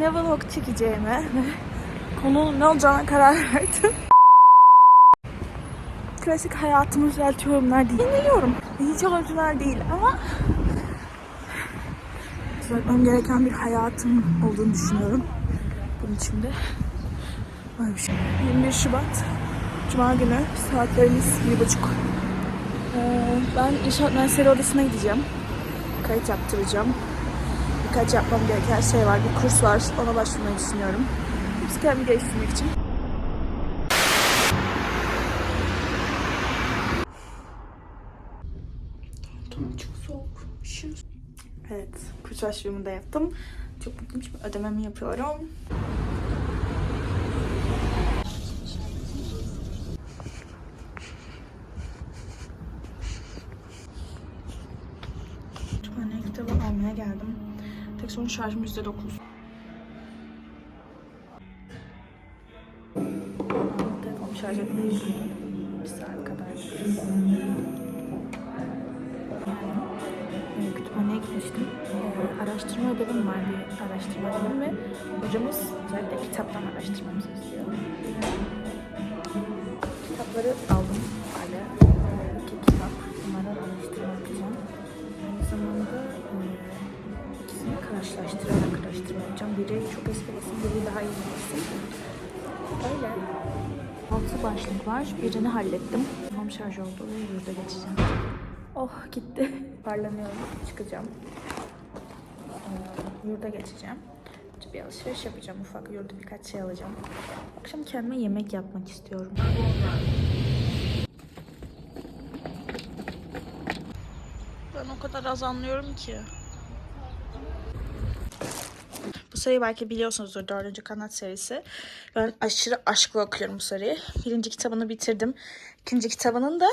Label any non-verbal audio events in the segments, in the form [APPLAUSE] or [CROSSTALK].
ne vlog çekeceğime konu ne olacağına karar verdim. Klasik hayatımı düzeltiyorumlar değil. Yeniliyorum. Hiç orijinal değil ama düzeltmem gereken bir hayatım olduğunu düşünüyorum. Bunun için de böyle bir şey. 21 Şubat Cuma günü saatlerimiz bir buçuk. Ee, ben inşaat mühendisleri odasına gideceğim. Kayıt yaptıracağım. Birkaç yapmam gereken şey var. Bir kurs var. Ona başvurmayı düşünüyorum. Hepsi kendimi geliştirmek için. Tamam çok soğuk. Üşüyoruz. Evet, kurs başvurumu da yaptım. Çok mutluyum. Şimdi ödememi yapıyorum. %80 şarjım %9. Telefonu şarj etmiş. Kadar. Yani kütüphaneye gitmiştim. Araştırma ödevim var bir araştırma ödevim ve hocamız özellikle kitaptan araştırmamızı istiyor. Başlık var. Birini hallettim. Tam şarj oldu ve yurda geçeceğim. Oh gitti. [LAUGHS] Parlanıyorum. Çıkacağım. Ee, yurda geçeceğim. Bir alışveriş yapacağım ufak. Yurda birkaç şey alacağım. Akşam kendime yemek yapmak istiyorum. Ben o kadar az anlıyorum ki. Bu seriyi belki biliyorsunuzdur. Dördüncü kanat serisi. Ben aşırı aşkla okuyorum bu seriyi. Birinci kitabını bitirdim. İkinci kitabının da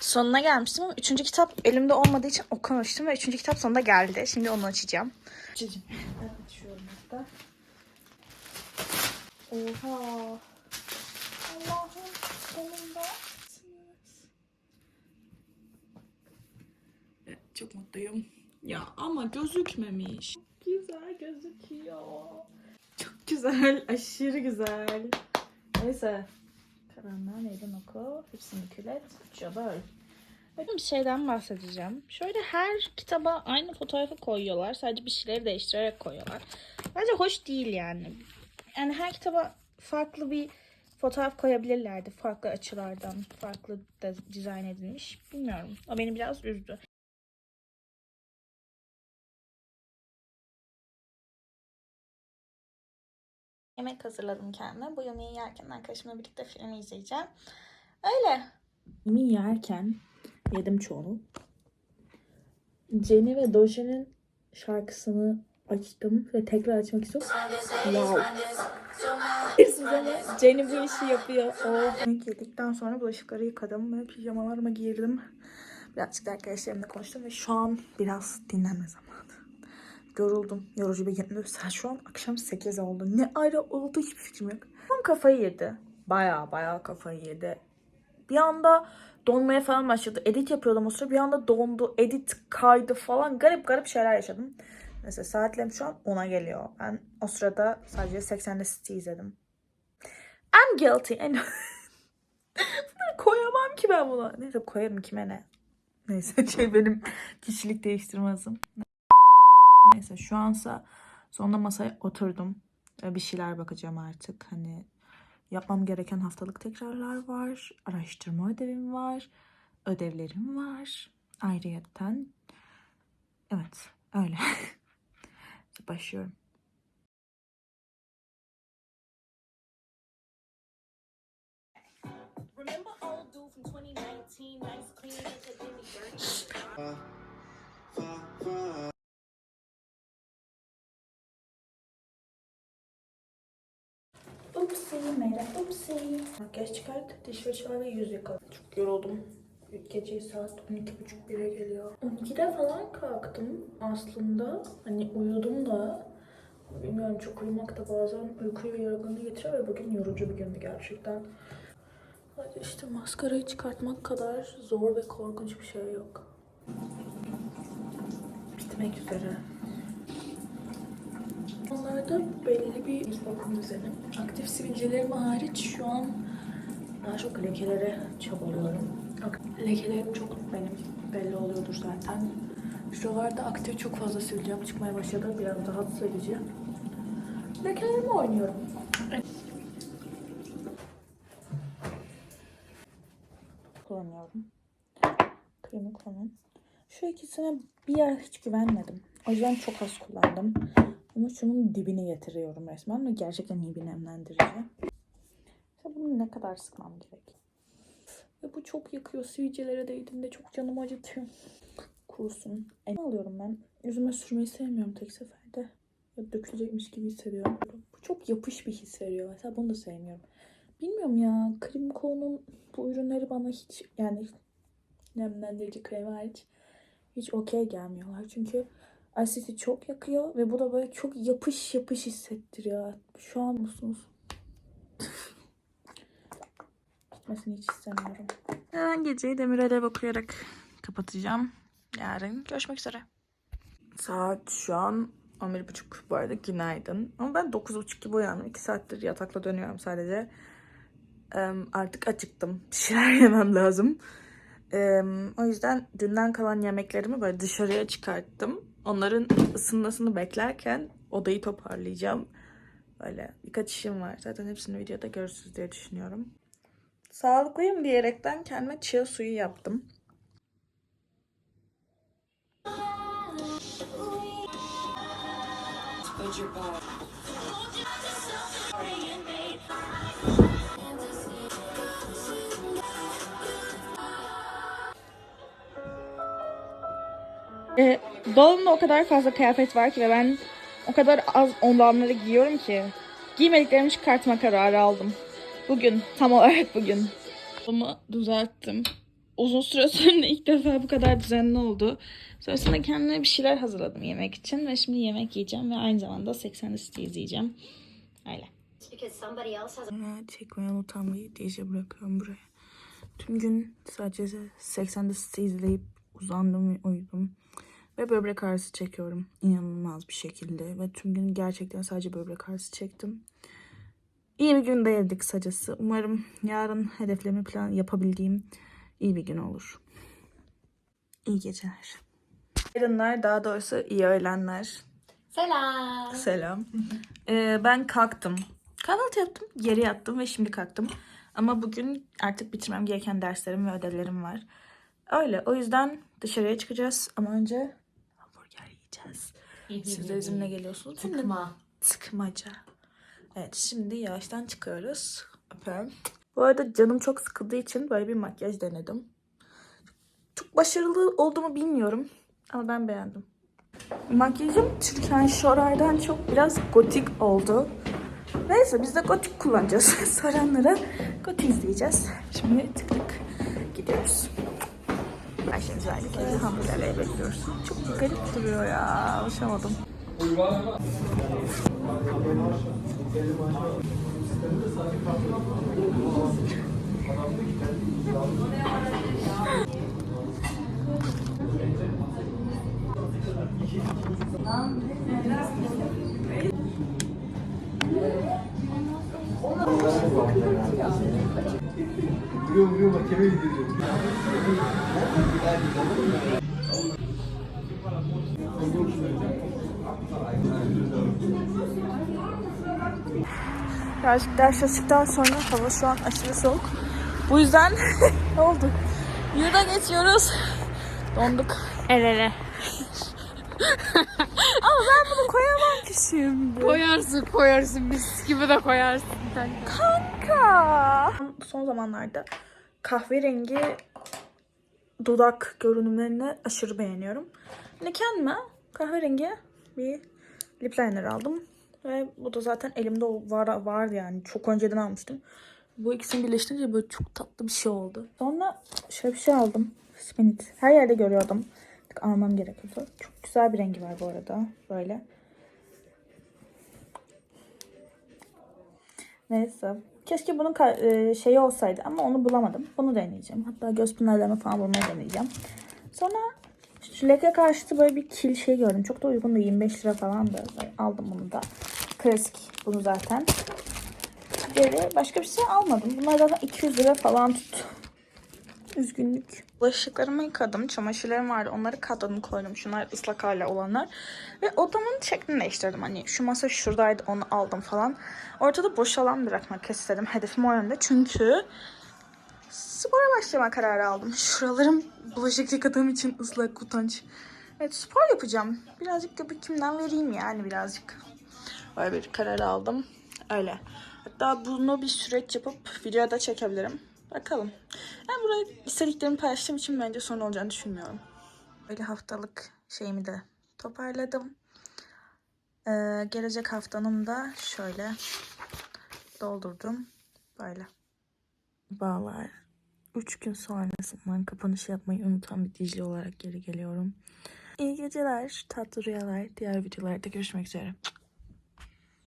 sonuna gelmiştim ama üçüncü kitap elimde olmadığı için okumamıştım ve üçüncü kitap sonunda geldi. Şimdi onu açacağım. Açacağım. Ben açıyorum hatta. Oha. Allah'ım sonunda. Evet, çok mutluyum. Ya ama gözükmemiş. Güzel gözüküyor. Çok güzel, aşırı güzel. Neyse. Karanlığa meydan oku. Hepsini kület. Jabal. Bakın bir şeyden bahsedeceğim. Şöyle her kitaba aynı fotoğrafı koyuyorlar. Sadece bir şeyleri değiştirerek koyuyorlar. Bence hoş değil yani. Yani her kitaba farklı bir fotoğraf koyabilirlerdi. Farklı açılardan, farklı da dizayn edilmiş. Bilmiyorum. O beni biraz üzdü. Yemek hazırladım kendime. Bu yemeği yerken arkadaşımla birlikte film izleyeceğim. Öyle. Yemeği yerken yedim çoğunu. Jenny ve Doje'nin şarkısını açtım ve tekrar açmak istiyorum. Wow. Jenny bu işi yapıyor. Oh. Yemek yedikten sonra bulaşıkları yıkadım ve pijamalarıma giyirdim. Birazcık da arkadaşlarımla konuştum ve şu an biraz dinlenme zamanı. Yoruldum. Yorucu bir gündü. Saat şu an akşam 8 oldu. Ne ara oldu hiçbir fikrim yok. Tam kafayı yedi. Baya baya kafayı yedi. Bir anda donmaya falan başladı. Edit yapıyordum o sırada. Bir anda dondu. Edit kaydı falan. Garip garip şeyler yaşadım. Mesela saatlerim şu an 10'a geliyor. Ben o sırada sadece 80'de City izledim. I'm guilty. [LAUGHS] Koyamam ki ben buna. Neyse koyarım kime ne. Neyse [LAUGHS] şey benim kişilik değiştirmezim. Neyse şu ansa sonunda masaya oturdum. Ve Bir şeyler bakacağım artık. Hani yapmam gereken haftalık tekrarlar var. Araştırma ödevim var. Ödevlerim var. Ayrıyetten. Evet öyle. [LAUGHS] Başlıyorum. Upsi Mera upsi. Makyaj çıkart, diş fırçala ve yüz yıka. Çok yoruldum. Gece saat 12.30-1'e geliyor. 12'de falan kalktım aslında. Hani uyudum da. Bilmiyorum çok uyumak da bazen uykuyu yorgunluğu getiriyor ve bugün yorucu bir gündü gerçekten. Hadi işte maskarayı çıkartmak kadar zor ve korkunç bir şey yok. Bitmek üzere. Arada belli bir bakım düzeni. Aktif sivilcelerim hariç şu an daha çok lekelere çabalıyorum. Lekelerim çok benim belli oluyordur zaten. Şuralarda aktif çok fazla sivilcem çıkmaya başladı. Biraz rahatsız edici. Lekelerimi oynuyorum. Kullanıyorum. Kremi kullanın. Şu ikisine bir yer hiç güvenmedim. O yüzden çok az kullandım. Ama şunun dibini getiriyorum resmen ve gerçekten iyi bir nemlendirici. İşte bunu ne kadar sıkmam gerek? Ve bu çok yakıyor. Sivilcelere değdiğinde çok canımı acıtıyor. Kurusun. En alıyorum ben. Yüzüme sürmeyi sevmiyorum tek seferde. Ya dökülecekmiş gibi hissediyorum. Bu çok yapış bir his veriyor. Mesela bunu da sevmiyorum. Bilmiyorum ya. Krimko'nun bu ürünleri bana hiç yani nemlendirici kremi hariç hiç okey gelmiyorlar. Çünkü asiti çok yakıyor ve bu da böyle çok yapış yapış hissettiriyor. Şu an musunuz? [LAUGHS] Gitmesini hiç istemiyorum. Ben geceyi Demirel'e okuyarak kapatacağım. Yarın görüşmek üzere. Saat şu an 11.30 bu arada günaydın. Ama ben 9.30 gibi uyandım. 2 saattir yatakla dönüyorum sadece. Artık acıktım. [LAUGHS] Bir şeyler yemem lazım. O yüzden dünden kalan yemeklerimi böyle dışarıya çıkarttım. Onların ısınmasını beklerken odayı toparlayacağım. Böyle birkaç işim var. Zaten hepsini videoda görürsünüz diye düşünüyorum. Sağlıklıyım diyerekten kendime chia suyu yaptım. E, dolabımda o kadar fazla kıyafet var ki ve ben o kadar az olanları giyiyorum ki giymediklerimi çıkartma kararı aldım. Bugün, tam olarak bugün. Dolabımı düzelttim. Uzun süre [LAUGHS] sonra ilk defa bu kadar düzenli oldu. Sonrasında kendime bir şeyler hazırladım yemek için ve şimdi yemek yiyeceğim ve aynı zamanda 80 City izleyeceğim. Öyle. has unutan bir DJ bırakıyorum buraya. Tüm gün sadece 80 City izleyip uzandım ve uyudum. Ve böbrek ağrısı çekiyorum. inanılmaz bir şekilde. Ve tüm gün gerçekten sadece böbrek ağrısı çektim. İyi bir gün değildik kısacası. Umarım yarın hedeflerimi plan yapabildiğim iyi bir gün olur. İyi geceler. Yarınlar daha doğrusu iyi öğlenler. Selam. Selam. [LAUGHS] Ee, ben kalktım. Kahvaltı yaptım, geri yattım ve şimdi kalktım. Ama bugün artık bitirmem gereken derslerim ve ödevlerim var. Öyle. O yüzden dışarıya çıkacağız. Ama önce yiyeceğiz. Siz de bizimle geliyorsunuz. Tıkma. Sıkmaca. Evet şimdi yavaştan çıkıyoruz. Öpüyorum. Bu arada canım çok sıkıldığı için böyle bir makyaj denedim. Çok başarılı olduğumu bilmiyorum. Ama ben beğendim. Makyajım Türkan Şoray'dan çok biraz gotik oldu. Neyse biz de gotik kullanacağız. [LAUGHS] Soranlara gotik izleyeceğiz. Şimdi tık tık gidiyoruz. Ayşemiz verdik. Evde hamburgerleri bekliyoruz. Çok garip duruyor ya. Alışamadım. Birazcık ders çalıştıktan sonra hava şu an aşırı soğuk. Bu yüzden [LAUGHS] ne oldu? Yurda geçiyoruz. Donduk. El ele. [LAUGHS] Ama ben bunu koyamam ki şimdi. Koyarsın koyarsın mis gibi de koyarsın. Kanka. Son zamanlarda kahverengi dudak görünümlerini aşırı beğeniyorum. Şimdi kendime kahverengi bir lip liner aldım. Ve bu da zaten elimde var, var yani. Çok önceden almıştım. Bu ikisini birleştirince böyle çok tatlı bir şey oldu. Sonra şöyle bir şey aldım. Spinit. Her yerde görüyordum. Almam gerekiyordu. Çok güzel bir rengi var bu arada. Böyle. Neyse. Keşke bunun e, şeyi olsaydı ama onu bulamadım. Bunu deneyeceğim. Hatta göz pınarlarını falan bulmayı deneyeceğim. Sonra şu leke karşıtı böyle bir kil şey gördüm. Çok da uygun da 25 lira falan da. Aldım bunu da. Klasik bunu zaten. Geri başka bir şey almadım. Bunlar zaten 200 lira falan tuttu. Üzgünlük. Bulaşıklarımı yıkadım. Çamaşırlarım vardı. Onları katladım koydum. Şunlar ıslak hala olanlar. Ve odamın şeklini değiştirdim. Hani şu masa şuradaydı onu aldım falan. Ortada boş alan bırakmak istedim. Hedefim o yönde. Çünkü spora başlama kararı aldım. Şuralarım bulaşık yıkadığım için ıslak utanç. Evet spor yapacağım. Birazcık göbekimden vereyim yani birazcık. Böyle bir karar aldım. Öyle. Hatta bunu bir süreç yapıp videoda çekebilirim. Bakalım. Ben buraya istediklerimi paylaştığım için bence sorun olacağını düşünmüyorum. Böyle haftalık şeyimi de toparladım. Ee, gelecek haftanın da şöyle doldurdum. Böyle. Bağlar. Üç gün sonrasından kapanış yapmayı unutan bir Dicle olarak geri geliyorum. İyi geceler, tatlı rüyalar. Diğer videolarda görüşmek üzere.